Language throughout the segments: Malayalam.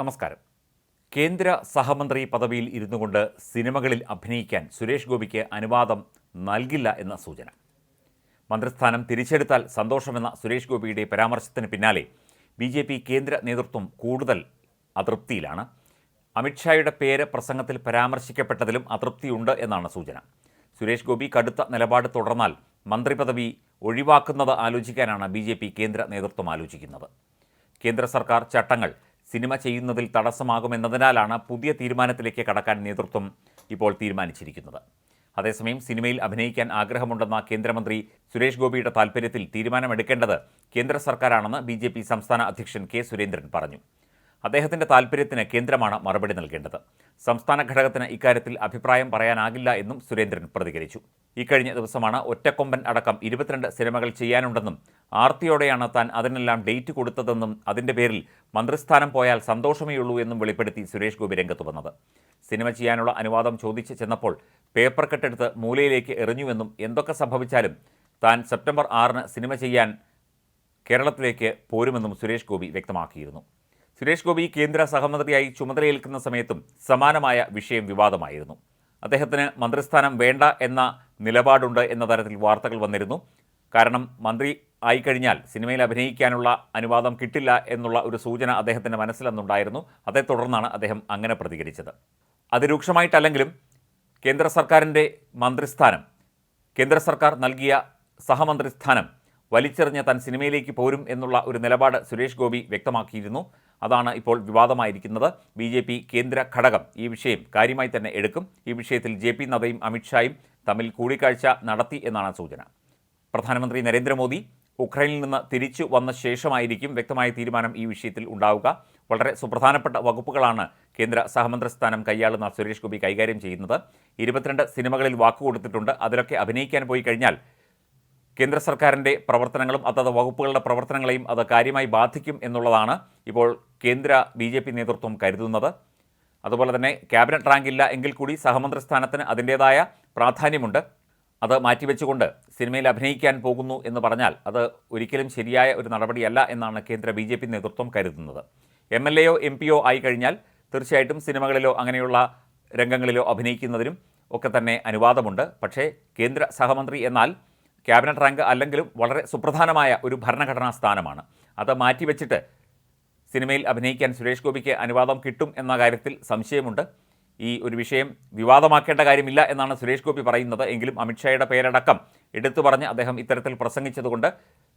നമസ്കാരം. കേന്ദ്ര സഹമന്ത്രി പദവിയിൽ ഇരുന്നു കൊണ്ട് സിനിമകളിൽ അഭിനയിക്കാൻ സുരേഷ് ഗോപിക്ക് അനുവാദം നൽകില്ല എന്ന സൂചന. മന്ത്രിസ്ഥാനം തിരിച്ചെടുത്താൽ സന്തോഷമെന്ന സുരേഷ് ഗോപിയുടെ പരാമർശത്തിന് പിന്നാലെ ബി ജെ പി കേന്ദ്ര നേതൃത്വം കൂടുതൽ അതൃപ്തിയിലാണ്. അമിത്ഷായുടെ പേര് പ്രസംഗത്തിൽ പരാമർശിക്കപ്പെട്ടതിലും അതൃപ്തിയുണ്ട് എന്നാണ് സൂചന. സുരേഷ് ഗോപി കടുത്ത നിലപാട് തുടർന്നാൽ മന്ത്രിപദവി ഒഴിവാക്കുന്നത് ആലോചിക്കാനാണ് ബി കേന്ദ്ര നേതൃത്വം ആലോചിക്കുന്നത്. കേന്ദ്ര സർക്കാർ ചട്ടങ്ങൾ സിനിമ ചെയ്യുന്നതിൽ തടസ്സമാകുമെന്നതിനാലാണ് പുതിയ തീരുമാനത്തിലേക്ക് കടക്കാൻ നേതൃത്വം ഇപ്പോൾ തീരുമാനിച്ചിരിക്കുന്നത്. അതേസമയം സിനിമയിൽ അഭിനയിക്കാൻ ആഗ്രഹമുണ്ടെന്ന കേന്ദ്രമന്ത്രി സുരേഷ് ഗോപിയുടെ താൽപ്പര്യത്തിൽ തീരുമാനമെടുക്കേണ്ടത് കേന്ദ്ര സർക്കാരാണെന്ന് ബി സംസ്ഥാന അധ്യക്ഷൻ കെ സുരേന്ദ്രൻ പറഞ്ഞു. അദ്ദേഹത്തിന്റെ താൽപ്പര്യത്തിന് കേന്ദ്രമാണ് മറുപടി നൽകേണ്ടത്. സംസ്ഥാന ഘടകത്തിന് ഇക്കാര്യത്തിൽ അഭിപ്രായം പറയാനാകില്ല എന്നും സുരേന്ദ്രൻ പ്രതികരിച്ചു. ഇക്കഴിഞ്ഞ ദിവസമാണ് ഒറ്റക്കൊമ്പൻ അടക്കം ഇരുപത്തിരണ്ട് സിനിമകൾ ചെയ്യാനുണ്ടെന്നും ആർത്തിയോടെയാണ് താൻ അതിനെല്ലാം ഡേറ്റ് കൊടുത്തതെന്നും അതിന്റെ പേരിൽ മന്ത്രിസ്ഥാനം പോയാൽ സന്തോഷമേ ഉള്ളൂ എന്നും വെളിപ്പെടുത്തി സുരേഷ് ഗോപി രംഗത്ത് വന്നത്. സിനിമ ചെയ്യാനുള്ള അനുവാദം ചോദിച്ച് ചെന്നപ്പോൾ പേപ്പർ കട്ടെടുത്ത് മൂലയിലേക്ക് എറിഞ്ഞുവെന്നും എന്തൊക്കെ സംഭവിച്ചാലും താൻ സെപ്റ്റംബർ ആറിന് സിനിമ ചെയ്യാൻ കേരളത്തിലേക്ക് പോരുമെന്നും സുരേഷ് ഗോപി വ്യക്തമാക്കിയിരുന്നു. സുരേഷ് ഗോപി കേന്ദ്ര സഹമന്ത്രിയായി ചുമതലയേൽക്കുന്ന സമയത്തും സമാനമായ വിഷയം വിവാദമായിരുന്നു. അദ്ദേഹത്തിന് മന്ത്രിസ്ഥാനം വേണ്ട എന്ന നിലപാടുണ്ട് എന്ന തരത്തിൽ വാർത്തകൾ വന്നിരുന്നു. കാരണം മന്ത്രി ആയിക്കഴിഞ്ഞാൽ സിനിമയിൽ അഭിനയിക്കാനുള്ള അനുവാദം കിട്ടില്ല എന്നുള്ള ഒരു സൂചന അദ്ദേഹത്തിന്റെ മനസ്സിലെന്നുണ്ടായിരുന്നു അതേ തുടർന്നാണ് അദ്ദേഹം അങ്ങനെ പ്രതികരിച്ചത്. അതിരൂക്ഷമായിട്ടല്ലെങ്കിലും കേന്ദ്ര സർക്കാരിന്റെ മന്ത്രിസ്ഥാനം കേന്ദ്ര സർക്കാർ നൽകിയ സഹമന്ത്രിസ്ഥാനം വലിച്ചെറിഞ്ഞ് താൻ സിനിമയിലേക്ക് പോരും എന്നുള്ള ഒരു നിലപാട് സുരേഷ് ഗോപി വ്യക്തമാക്കിയിരുന്നു. അതാണ് ഇപ്പോൾ വിവാദമായിരിക്കുന്നത്. ബി ജെ പി കേന്ദ്ര ഘടകം ഈ വിഷയം കാര്യമായി തന്നെ എടുക്കും. ഈ വിഷയത്തിൽ ജെ പി നദ്ദയും അമിത്ഷായും തമ്മിൽ കൂടിക്കാഴ്ച നടത്തി എന്നാണ് സൂചന. പ്രധാനമന്ത്രി നരേന്ദ്രമോദി ഉക്രൈനിൽ നിന്ന് തിരിച്ചു വന്ന ശേഷമായിരിക്കും വ്യക്തമായ തീരുമാനം ഈ വിഷയത്തിൽ ഉണ്ടാവുക. വളരെ സുപ്രധാനപ്പെട്ട വകുപ്പുകളാണ് കേന്ദ്ര സഹമന്ത്രി സ്ഥാനം കൈയാളുന്ന സുരേഷ് ഗോപി കൈകാര്യം ചെയ്യുന്നത്. ഇരുപത്തിരണ്ട് സിനിമകളിൽ വാക്കുകൊടുത്തിട്ടുണ്ട് അതിലൊക്കെ അഭിനയിക്കാൻ പോയി കഴിഞ്ഞാൽ കേന്ദ്ര സർക്കാരിന്റെ പ്രവർത്തനങ്ങളും അതത് വകുപ്പുകളുടെ പ്രവർത്തനങ്ങളെയും അത് കാര്യമായി ബാധിക്കും എന്നുള്ളതാണ് ഇപ്പോൾ കേന്ദ്ര ബി ജെ പി നേതൃത്വം കരുതുന്നത്. അതുപോലെ തന്നെ ക്യാബിനറ്റ് റാങ്കില്ല എങ്കിൽ കൂടി സഹമന്ത്രി സ്ഥാനത്തിന് അതിന്റേതായ പ്രാധാന്യമുണ്ട്. അത് മാറ്റിവെച്ചുകൊണ്ട് സിനിമയിൽ അഭിനയിക്കാൻ പോകുന്നു എന്ന് പറഞ്ഞാൽ അത് ഒരിക്കലും ശരിയായ ഒരു നടപടിയല്ല എന്നാണ് കേന്ദ്ര ബി ജെ പി നേതൃത്വം കരുതുന്നത്. എം എൽ എയോ എം പിയോ ആയി കഴിഞ്ഞാൽ തീർച്ചയായിട്ടും സിനിമകളിലോ അങ്ങനെയുള്ള രംഗങ്ങളിലോ അഭിനയിക്കുന്നതിനും ഒക്കെ തന്നെ അനുവാദമുണ്ട്. പക്ഷേ കേന്ദ്ര സഹമന്ത്രി എന്നാൽ ക്യാബിനറ്റ് റാങ്ക് അല്ലെങ്കിലും വളരെ സുപ്രധാനമായ ഒരു ഭരണഘടനാ സ്ഥാനമാണ്. അത് മാറ്റിവെച്ചിട്ട് സിനിമയിൽ അഭിനയിക്കാൻ സുരേഷ് ഗോപിക്ക് അനുവാദം കിട്ടും എന്ന കാര്യത്തിൽ സംശയമുണ്ട്. ഈ ഒരു വിഷയം വിവാദമാക്കേണ്ട കാര്യമില്ല എന്നാണ് സുരേഷ് ഗോപി പറയുന്നത്. എങ്കിലും അമിത്ഷായുടെ പേരടക്കം എടുത്തു പറഞ്ഞ് അദ്ദേഹം ഇത്തരത്തിൽ പ്രസംഗിച്ചതുകൊണ്ട്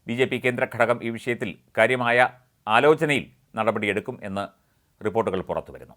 ബി ജെ പി കേന്ദ്ര ഘടകം ഈ വിഷയത്തിൽ കാര്യമായ ആലോചനയിൽ നടപടിയെടുക്കും എന്ന് റിപ്പോർട്ടുകൾ പുറത്തുവരുന്നു.